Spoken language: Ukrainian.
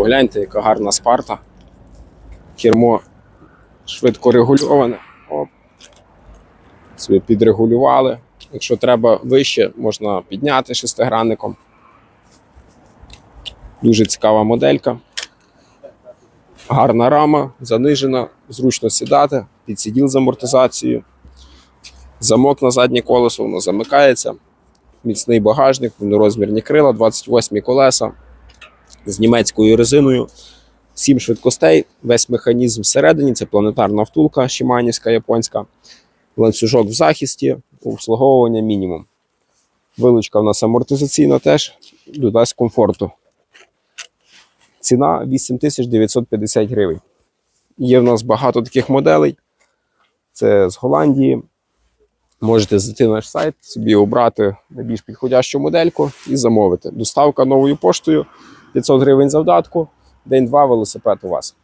Погляньте, яка гарна спарта. Кермо швидко регульоване. Оп. Собі підрегулювали. Якщо треба вище, можна підняти шестигранником. Дуже цікава моделька. Гарна рама, занижена, зручно сідати, підсиділ з амортизацією. Замок на заднє колесо, воно замикається. Міцний багажник, повнорозмірні крила, 28 колеса з німецькою резиною. 7 швидкостей, весь механізм всередині, це планетарна втулка Шиманівська, японська, ланцюжок в захисті, обслуговування мінімум. Вилучка в нас амортизаційна теж додасть комфорту. Ціна 8950 гривень. Є в нас багато таких моделей. Це з Голландії. Можете зайти на наш сайт, собі обрати найбільш підходящу модельку і замовити. Доставка новою поштою 500 гривень завдатку. День-два велосипед у вас.